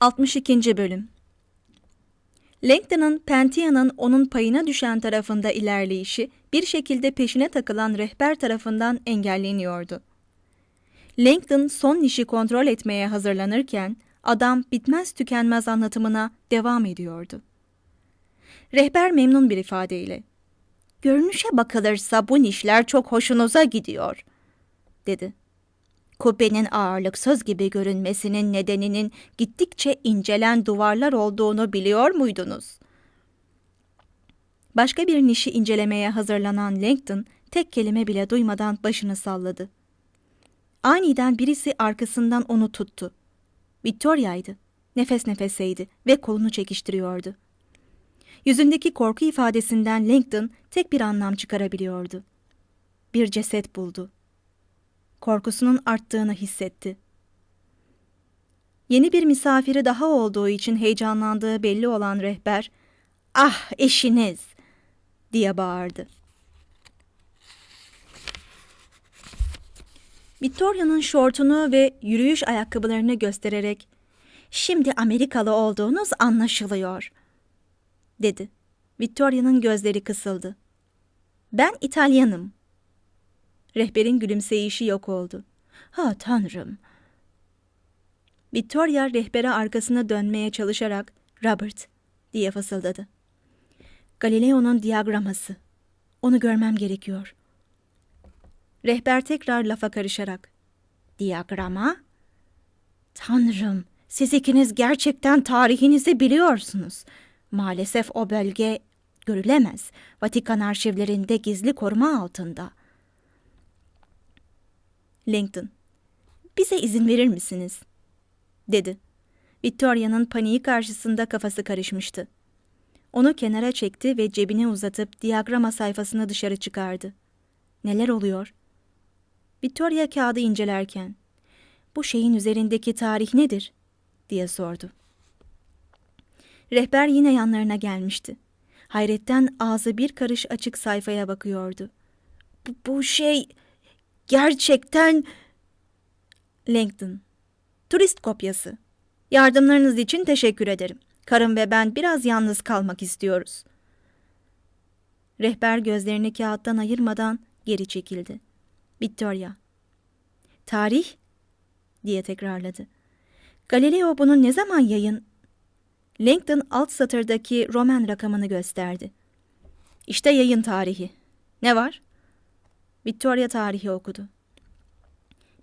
62. Bölüm Langdon'ın Pentia'nın onun payına düşen tarafında ilerleyişi bir şekilde peşine takılan rehber tarafından engelleniyordu. Langdon son nişi kontrol etmeye hazırlanırken adam bitmez tükenmez anlatımına devam ediyordu. Rehber memnun bir ifadeyle "Görünüşe bakılırsa bu nişler çok hoşunuza gidiyor." dedi. Kubbenin ağırlıksız gibi görünmesinin nedeninin gittikçe incelen duvarlar olduğunu biliyor muydunuz? Başka bir nişi incelemeye hazırlanan Langdon tek kelime bile duymadan başını salladı. Aniden birisi arkasından onu tuttu. Victoria'ydı. Nefes nefeseydi ve kolunu çekiştiriyordu. Yüzündeki korku ifadesinden Langdon tek bir anlam çıkarabiliyordu. Bir ceset buldu korkusunun arttığını hissetti. Yeni bir misafiri daha olduğu için heyecanlandığı belli olan rehber, "Ah, eşiniz!" diye bağırdı. Victoria'nın şortunu ve yürüyüş ayakkabılarını göstererek, "Şimdi Amerikalı olduğunuz anlaşılıyor." dedi. Victoria'nın gözleri kısıldı. "Ben İtalyanım." Rehberin gülümseyişi yok oldu. Ha tanrım. Victoria rehbere arkasına dönmeye çalışarak Robert diye fısıldadı. Galileo'nun diagraması. Onu görmem gerekiyor. Rehber tekrar lafa karışarak. Diagrama? Tanrım, siz ikiniz gerçekten tarihinizi biliyorsunuz. Maalesef o bölge görülemez. Vatikan arşivlerinde gizli koruma altında. Langton. Bize izin verir misiniz? dedi. Victoria'nın paniği karşısında kafası karışmıştı. Onu kenara çekti ve cebine uzatıp diyagrama sayfasını dışarı çıkardı. Neler oluyor? Victoria kağıdı incelerken, bu şeyin üzerindeki tarih nedir? diye sordu. Rehber yine yanlarına gelmişti. Hayretten ağzı bir karış açık sayfaya bakıyordu. Bu, bu şey Gerçekten... Langdon. Turist kopyası. Yardımlarınız için teşekkür ederim. Karım ve ben biraz yalnız kalmak istiyoruz. Rehber gözlerini kağıttan ayırmadan geri çekildi. Victoria. Tarih? diye tekrarladı. Galileo bunu ne zaman yayın? Langdon alt satırdaki Roman rakamını gösterdi. İşte yayın tarihi. Ne var? Victoria tarihi okudu.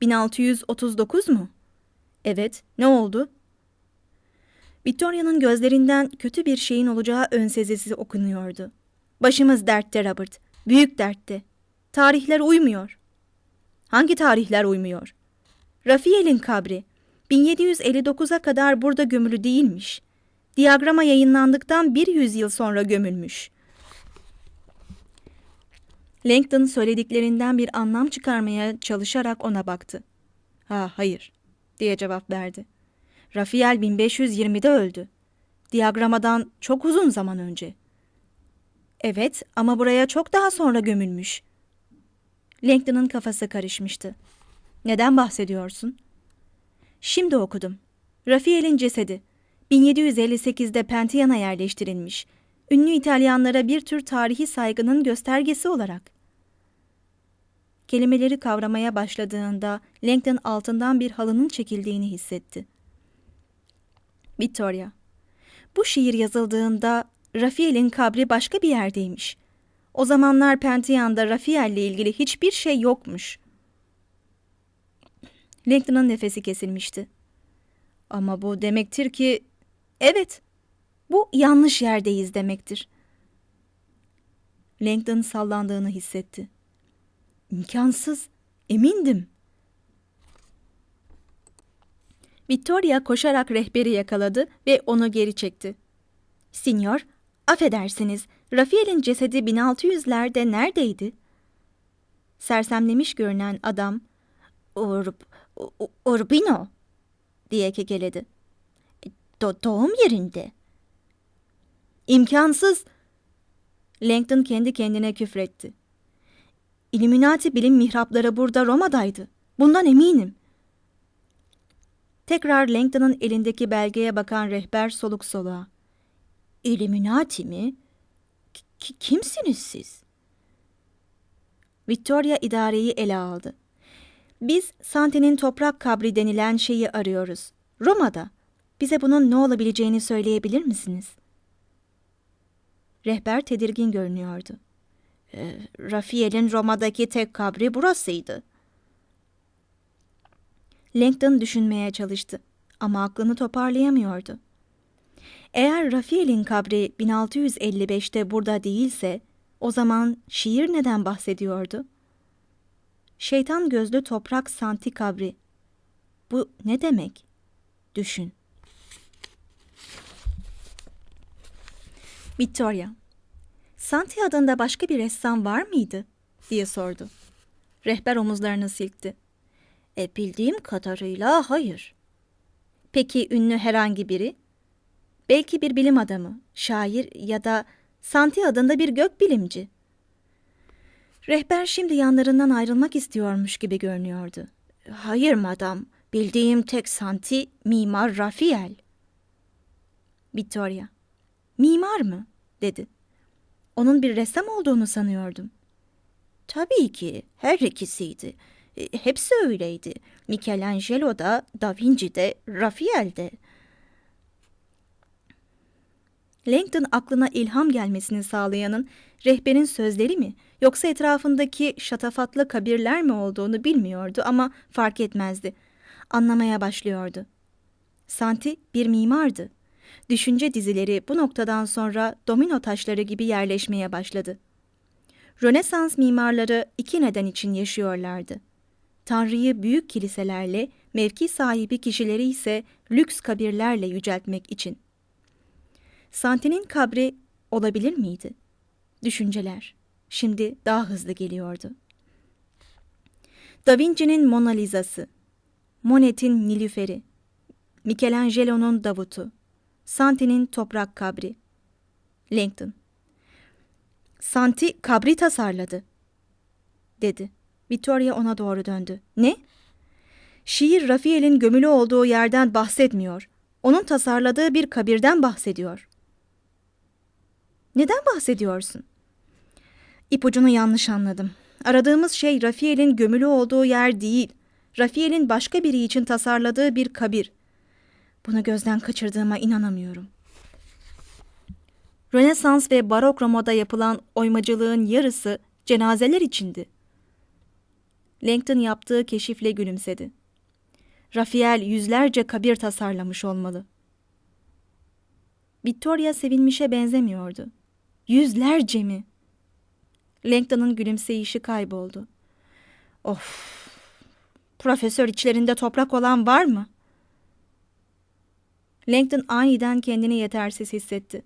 1639 mu? Evet, ne oldu? Victoria'nın gözlerinden kötü bir şeyin olacağı ön sezisi okunuyordu. Başımız dertte Robert, büyük dertte. Tarihler uymuyor. Hangi tarihler uymuyor? Rafael'in kabri 1759'a kadar burada gömülü değilmiş. Diyagrama yayınlandıktan bir yüzyıl sonra gömülmüş. Langdon söylediklerinden bir anlam çıkarmaya çalışarak ona baktı. Ha hayır diye cevap verdi. Rafael 1520'de öldü. Diyagramadan çok uzun zaman önce. Evet ama buraya çok daha sonra gömülmüş. Langdon'ın kafası karışmıştı. Neden bahsediyorsun? Şimdi okudum. Rafael'in cesedi 1758'de Pentiana yerleştirilmiş. Ünlü İtalyanlara bir tür tarihi saygının göstergesi olarak. Kelimeleri kavramaya başladığında Langdon altından bir halının çekildiğini hissetti. Victoria. Bu şiir yazıldığında Rafael'in kabri başka bir yerdeymiş. O zamanlar Pantheon'da Rafael'le ilgili hiçbir şey yokmuş. Langdon'ın nefesi kesilmişti. Ama bu demektir ki... Evet, bu yanlış yerdeyiz demektir. Langdon sallandığını hissetti. İmkansız. Emindim. Victoria koşarak rehberi yakaladı ve onu geri çekti. Sinyor, affedersiniz, Rafael'in cesedi 1600'lerde neredeydi? Sersemlemiş görünen adam, Urb, Urbino diye kekeledi. Do doğum yerinde. İmkansız. Langton kendi kendine küfretti. İlluminati bilim mihrapları burada Roma'daydı. Bundan eminim. Tekrar Langdon'ın elindeki belgeye bakan rehber soluk soluğa. Illuminati mi? K- kimsiniz siz? Victoria idareyi ele aldı. Biz Santi'nin toprak kabri denilen şeyi arıyoruz. Roma'da. Bize bunun ne olabileceğini söyleyebilir misiniz? Rehber tedirgin görünüyordu. E, Rafael'in Roma'daki tek kabri burasıydı. Langdon düşünmeye çalıştı ama aklını toparlayamıyordu. Eğer Rafael'in kabri 1655'te burada değilse o zaman şiir neden bahsediyordu? Şeytan gözlü toprak santi kabri. Bu ne demek? Düşün. Victoria, Santi adında başka bir ressam var mıydı? diye sordu. Rehber omuzlarını silkti. E bildiğim kadarıyla hayır. Peki ünlü herhangi biri? Belki bir bilim adamı, şair ya da Santi adında bir gökbilimci. Rehber şimdi yanlarından ayrılmak istiyormuş gibi görünüyordu. Hayır madam, bildiğim tek Santi mimar Rafael. Victoria, mimar mı? dedi. Onun bir ressam olduğunu sanıyordum. Tabii ki her ikisiydi. E, hepsi öyleydi. Michelangelo da, Da Vinci de, Rafael de. Langdon aklına ilham gelmesini sağlayanın rehberin sözleri mi yoksa etrafındaki şatafatlı kabirler mi olduğunu bilmiyordu ama fark etmezdi. Anlamaya başlıyordu. Santi bir mimardı. Düşünce dizileri bu noktadan sonra domino taşları gibi yerleşmeye başladı. Rönesans mimarları iki neden için yaşıyorlardı. Tanrı'yı büyük kiliselerle, mevki sahibi kişileri ise lüks kabirlerle yüceltmek için. Santi'nin kabri olabilir miydi? Düşünceler şimdi daha hızlı geliyordu. Da Vinci'nin Mona Lisa'sı, Monet'in Nilüferi, Michelangelo'nun Davut'u, Santi'nin toprak kabri. Langton. Santi kabri tasarladı, dedi. Victoria ona doğru döndü. Ne? Şiir Rafael'in gömülü olduğu yerden bahsetmiyor. Onun tasarladığı bir kabirden bahsediyor. Neden bahsediyorsun? İpucunu yanlış anladım. Aradığımız şey Rafael'in gömülü olduğu yer değil. Rafael'in başka biri için tasarladığı bir kabir. Bunu gözden kaçırdığıma inanamıyorum. Rönesans ve Barok Roma'da yapılan oymacılığın yarısı cenazeler içindi. Langton yaptığı keşifle gülümsedi. Rafael yüzlerce kabir tasarlamış olmalı. Victoria sevinmişe benzemiyordu. Yüzlerce mi? Langton'ın gülümseyişi kayboldu. Of! Profesör içlerinde toprak olan var mı? Langton aniden kendini yetersiz hissetti.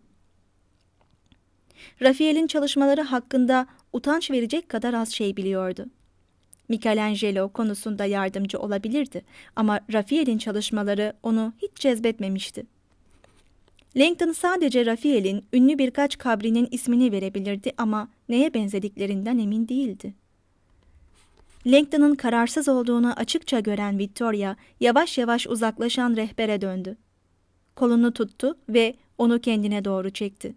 Rafael'in çalışmaları hakkında utanç verecek kadar az şey biliyordu. Michelangelo konusunda yardımcı olabilirdi ama Rafael'in çalışmaları onu hiç cezbetmemişti. Langton sadece Rafael'in ünlü birkaç kabrinin ismini verebilirdi ama neye benzediklerinden emin değildi. Langton'ın kararsız olduğunu açıkça gören Victoria yavaş yavaş uzaklaşan rehbere döndü. Kolunu tuttu ve onu kendine doğru çekti.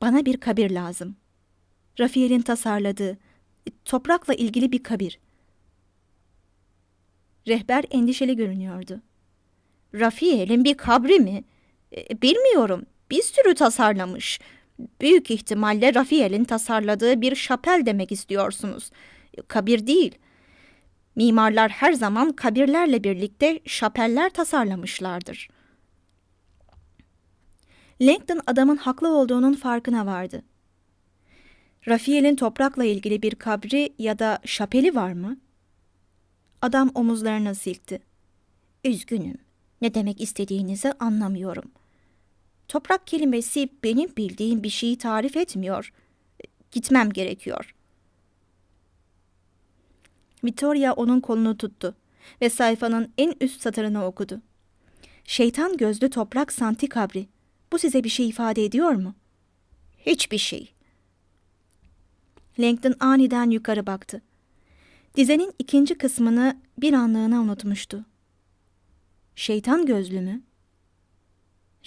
Bana bir kabir lazım. Rafael'in tasarladığı, toprakla ilgili bir kabir. Rehber endişeli görünüyordu. Rafael'in bir kabri mi? E, bilmiyorum. Bir sürü tasarlamış. Büyük ihtimalle Rafael'in tasarladığı bir şapel demek istiyorsunuz. Kabir değil. Mimarlar her zaman kabirlerle birlikte şapeller tasarlamışlardır. Langton adamın haklı olduğunun farkına vardı. Rafael'in toprakla ilgili bir kabri ya da şapeli var mı? Adam omuzlarını silkti. Üzgünüm. Ne demek istediğinizi anlamıyorum. Toprak kelimesi benim bildiğim bir şeyi tarif etmiyor. Gitmem gerekiyor. Victoria onun kolunu tuttu ve sayfanın en üst satırını okudu. Şeytan gözlü toprak santi kabri. Bu size bir şey ifade ediyor mu? Hiçbir şey. Langton aniden yukarı baktı. Dizenin ikinci kısmını bir anlığına unutmuştu. Şeytan gözlü mü?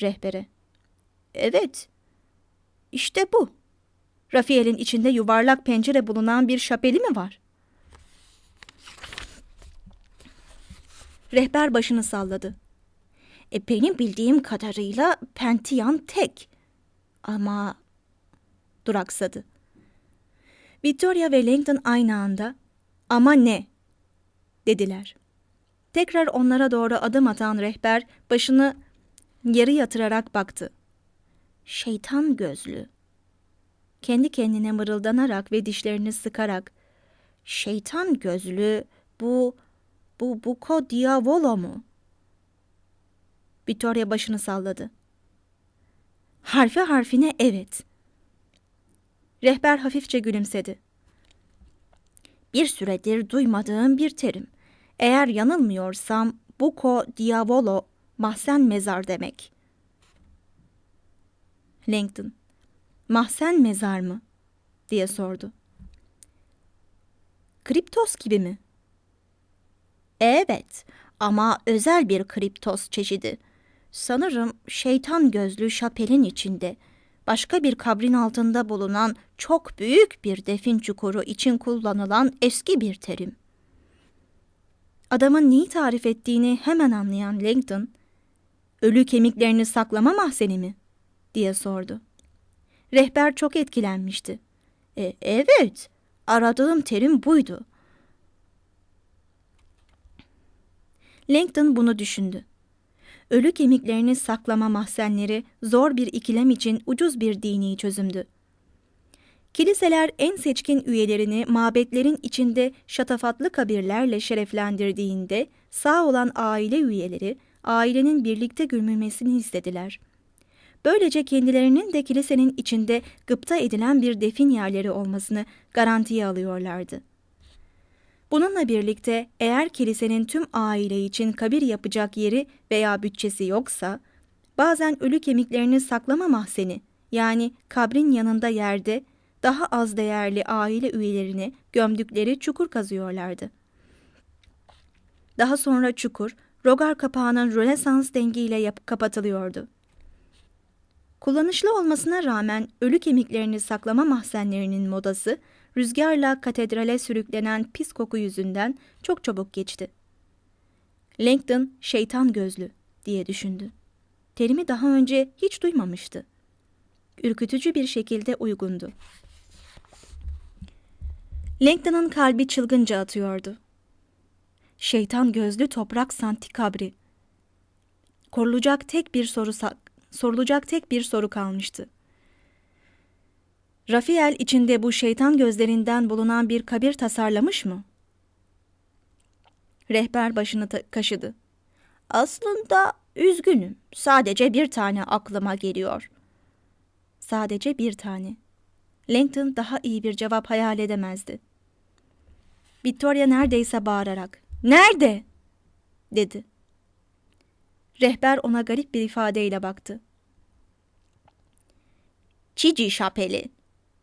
Rehbere. Evet. İşte bu. Rafiel'in içinde yuvarlak pencere bulunan bir şapeli mi var? Rehber başını salladı. E benim bildiğim kadarıyla Pentiyan tek. Ama duraksadı. Victoria ve Langdon aynı anda ama ne dediler. Tekrar onlara doğru adım atan rehber başını yarı yatırarak baktı. Şeytan gözlü. Kendi kendine mırıldanarak ve dişlerini sıkarak şeytan gözlü bu bu Buko Diavolo mu? Victoria başını salladı. Harfi harfine evet. Rehber hafifçe gülümsedi. Bir süredir duymadığım bir terim. Eğer yanılmıyorsam Buko Diavolo mahzen mezar demek. Langdon, mahzen mezar mı? diye sordu. Kriptos gibi mi? Evet ama özel bir kriptos çeşidi. Sanırım şeytan gözlü şapelin içinde başka bir kabrin altında bulunan çok büyük bir defin çukuru için kullanılan eski bir terim. Adamın neyi tarif ettiğini hemen anlayan Langdon, ölü kemiklerini saklama mahzeni mi? diye sordu. Rehber çok etkilenmişti. E, evet, aradığım terim buydu. Langdon bunu düşündü. Ölü kemiklerini saklama mahzenleri zor bir ikilem için ucuz bir dini çözümdü. Kiliseler en seçkin üyelerini mabetlerin içinde şatafatlı kabirlerle şereflendirdiğinde sağ olan aile üyeleri ailenin birlikte gömülmesini istediler. Böylece kendilerinin de kilisenin içinde gıpta edilen bir defin yerleri olmasını garantiye alıyorlardı. Bununla birlikte eğer kilisenin tüm aile için kabir yapacak yeri veya bütçesi yoksa, bazen ölü kemiklerini saklama mahzeni yani kabrin yanında yerde daha az değerli aile üyelerini gömdükleri çukur kazıyorlardı. Daha sonra çukur, rogar kapağının Rönesans dengiyle kapatılıyordu. Kullanışlı olmasına rağmen ölü kemiklerini saklama mahzenlerinin modası, rüzgarla katedrale sürüklenen pis koku yüzünden çok çabuk geçti. Langdon şeytan gözlü diye düşündü. Terimi daha önce hiç duymamıştı. Ürkütücü bir şekilde uygundu. Langdon'ın kalbi çılgınca atıyordu. Şeytan gözlü toprak santikabri. Korulacak tek bir soru sorulacak tek bir soru kalmıştı. Rafiel içinde bu şeytan gözlerinden bulunan bir kabir tasarlamış mı? Rehber başını kaşıdı. Aslında üzgünüm. Sadece bir tane aklıma geliyor. Sadece bir tane. Langton daha iyi bir cevap hayal edemezdi. Victoria neredeyse bağırarak "Nerede?" dedi. Rehber ona garip bir ifadeyle baktı. Cici şapeli.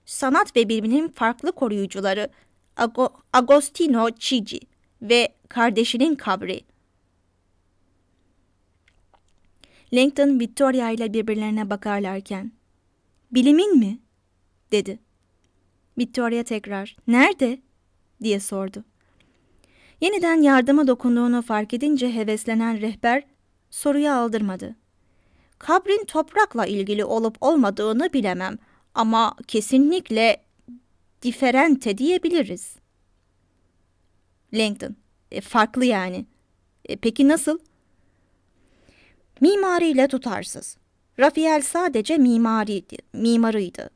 Sanat ve biliminin farklı koruyucuları Ago Agostino Cici ve kardeşinin kabri. Langton Victoria ile birbirlerine bakarlarken "Bilimin mi?" dedi. Victoria tekrar "Nerede?" diye sordu. Yeniden yardıma dokunduğunu fark edince heveslenen rehber soruyu aldırmadı. Kabrin toprakla ilgili olup olmadığını bilemem ama kesinlikle diferente diyebiliriz. Langdon, e, farklı yani. E, peki nasıl? Mimariyle tutarsız. Rafael sadece mimariydi, mimarıydı.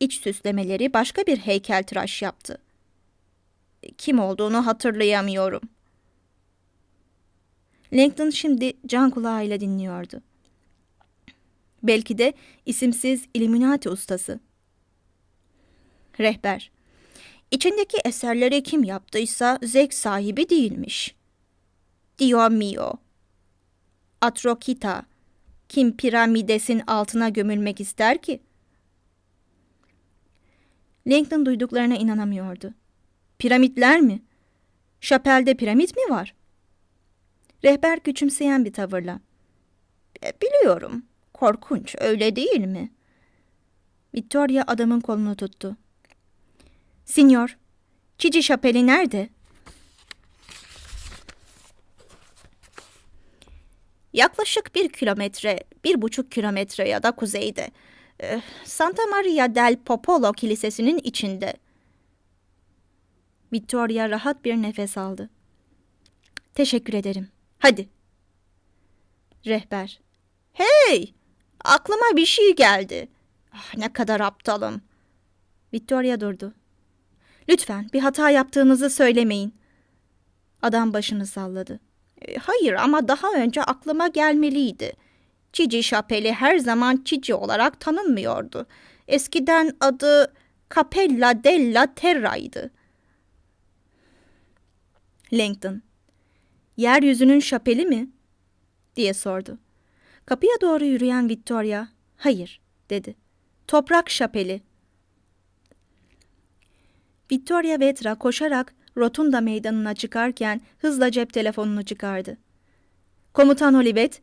İç süslemeleri başka bir heykel tıraş yaptı. E, kim olduğunu hatırlayamıyorum. Langdon şimdi can kulağıyla dinliyordu. Belki de isimsiz Illuminati ustası. Rehber. İçindeki eserleri kim yaptıysa zevk sahibi değilmiş. Dio mio. Atrokita. Kim piramidesin altına gömülmek ister ki? Langdon duyduklarına inanamıyordu. Piramitler mi? Şapelde piramit mi var? Rehber küçümseyen bir tavırla. "E, Biliyorum. Korkunç, öyle değil mi? Victoria adamın kolunu tuttu. Sinyor, Cici Şapeli nerede? Yaklaşık bir kilometre, bir buçuk kilometre ya da kuzeyde. Eh, Santa Maria del Popolo Kilisesi'nin içinde. Victoria rahat bir nefes aldı. Teşekkür ederim. Hadi. Rehber. Hey! Aklıma bir şey geldi. Ah, ne kadar aptalım. Victoria durdu. Lütfen bir hata yaptığınızı söylemeyin. Adam başını salladı. E, Hayır ama daha önce aklıma gelmeliydi. Cici Şapeli her zaman Cici olarak tanınmıyordu. Eskiden adı Capella della Terra'ydı. Langton. Yeryüzünün şapeli mi? diye sordu. Kapıya doğru yürüyen Victoria, hayır dedi. Toprak şapeli. Victoria Vetra koşarak Rotunda meydanına çıkarken hızla cep telefonunu çıkardı. Komutan Olivet,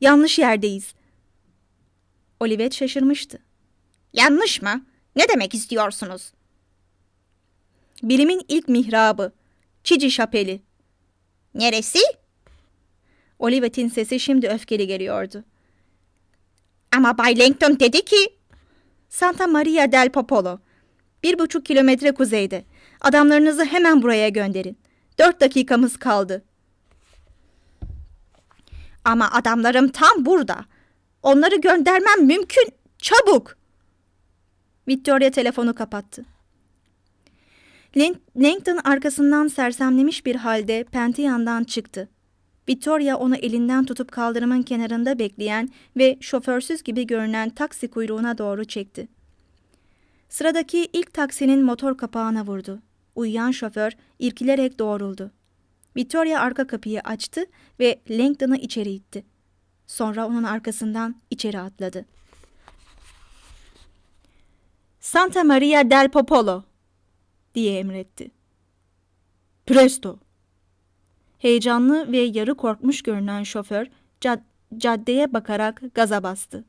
yanlış yerdeyiz. Olivet şaşırmıştı. Yanlış mı? Ne demek istiyorsunuz? Bilimin ilk mihrabı, Cici şapeli. Neresi? Olivet'in sesi şimdi öfkeli geliyordu. Ama Bay Langton dedi ki... Santa Maria del Popolo. Bir buçuk kilometre kuzeyde. Adamlarınızı hemen buraya gönderin. Dört dakikamız kaldı. Ama adamlarım tam burada. Onları göndermem mümkün. Çabuk. Victoria telefonu kapattı. Lang- Langton arkasından sersemlemiş bir halde Pentian'dan çıktı. Victoria onu elinden tutup kaldırımın kenarında bekleyen ve şoförsüz gibi görünen taksi kuyruğuna doğru çekti. Sıradaki ilk taksinin motor kapağına vurdu. Uyuyan şoför irkilerek doğruldu. Victoria arka kapıyı açtı ve Langton'ı içeri itti. Sonra onun arkasından içeri atladı. Santa Maria del Popolo diye emretti. Presto. Heyecanlı ve yarı korkmuş görünen şoför cad- caddeye bakarak gaza bastı.